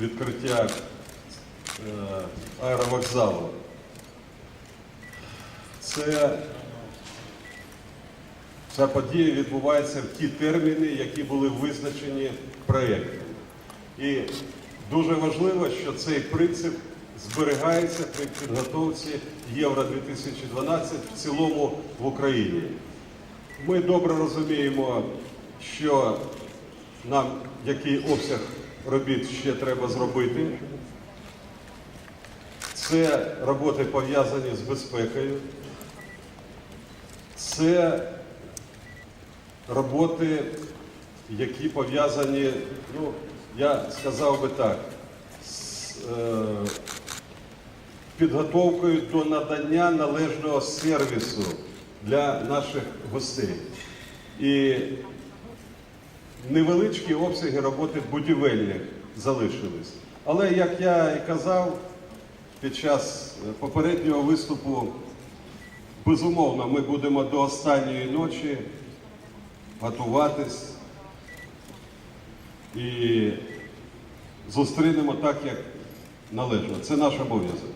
відкриття е, аеровокзалу. Це Ця подія відбувається в ті терміни, які були визначені проєктом. І дуже важливо, що цей принцип зберігається при підготовці Євро 2012 в цілому в Україні. Ми добре розуміємо, що нам який обсяг робіт ще треба зробити. Це роботи пов'язані з безпекою. Це роботи, які пов'язані, ну, я сказав би так, з е, підготовкою до надання належного сервісу для наших гостей. І невеличкі обсяги роботи будівельних залишились. Але, як я і казав під час е, попереднього виступу, безумовно, ми будемо до останньої ночі готуватись і зустрінемо так, як належно. Це наш обов'язок.